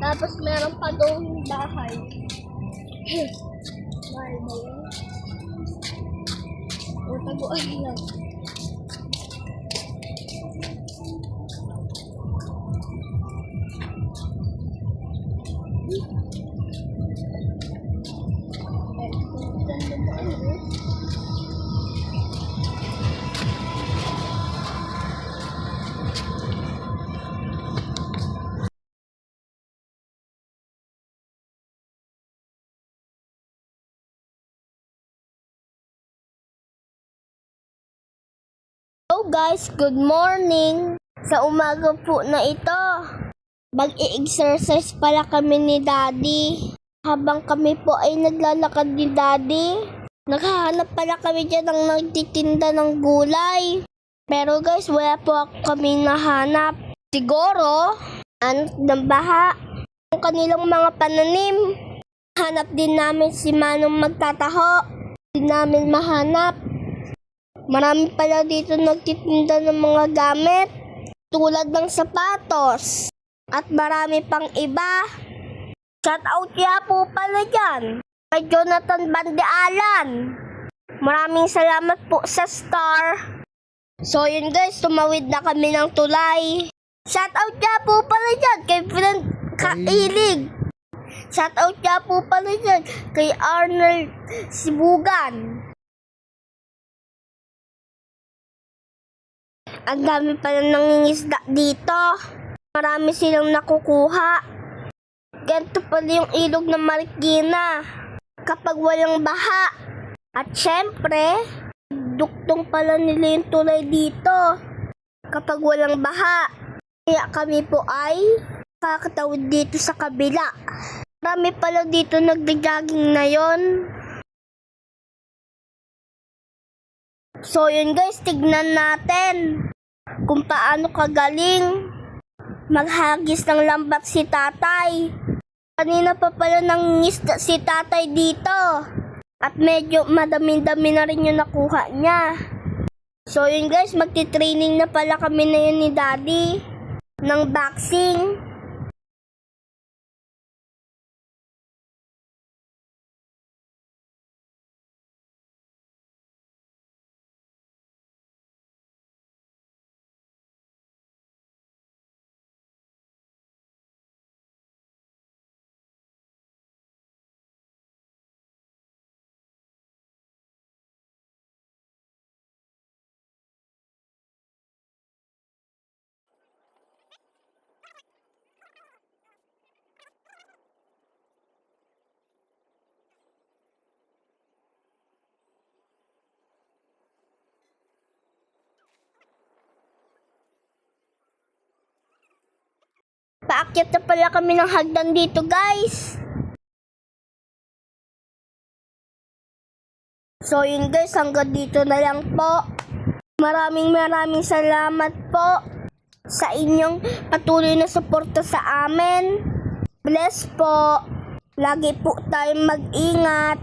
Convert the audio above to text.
Tapos meron pa doon bahay. Bahay ba yun? O taguan lang. Eh, ganda guys, good morning! Sa umaga po na ito, mag-i-exercise pala kami ni Daddy. Habang kami po ay naglalakad ni Daddy, naghahanap pala kami dyan ng nagtitinda ng gulay. Pero guys, wala po kami nahanap. Siguro, anot ng baha, yung kanilang mga pananim. Hanap din namin si Manong magtataho. Hindi namin mahanap. Marami pala dito nagtitinda ng mga gamit tulad ng sapatos at marami pang iba. Shout out kaya po pala dyan kay Jonathan Bandealan. Maraming salamat po sa star. So yun guys, tumawid na kami ng tulay. Shout out kaya po pala dyan kay friend Kailig. Shout out kaya po pala dyan kay Arnold Sibugan. Ang dami pala nangingisda dito. Marami silang nakukuha. Ganito pala yung ilog ng Marikina. Kapag walang baha. At syempre, duktong pala nila yung tulay dito. Kapag walang baha. Kaya kami po ay kakatawid dito sa kabila. Marami pala dito nagda-jogging na yon. So yun guys, tignan natin kung paano kagaling maghagis ng lambat si tatay. Kanina pa pala nangingisda si tatay dito. At medyo madami-dami na rin yung nakuha niya. So yun guys, magti-training na pala kami na yun ni daddy ng boxing. Paakyat na pala kami ng hagdan dito guys. So yun guys, hanggang dito na lang po. Maraming maraming salamat po sa inyong patuloy na suporta sa amin. Bless po. Lagi po tayong mag-ingat.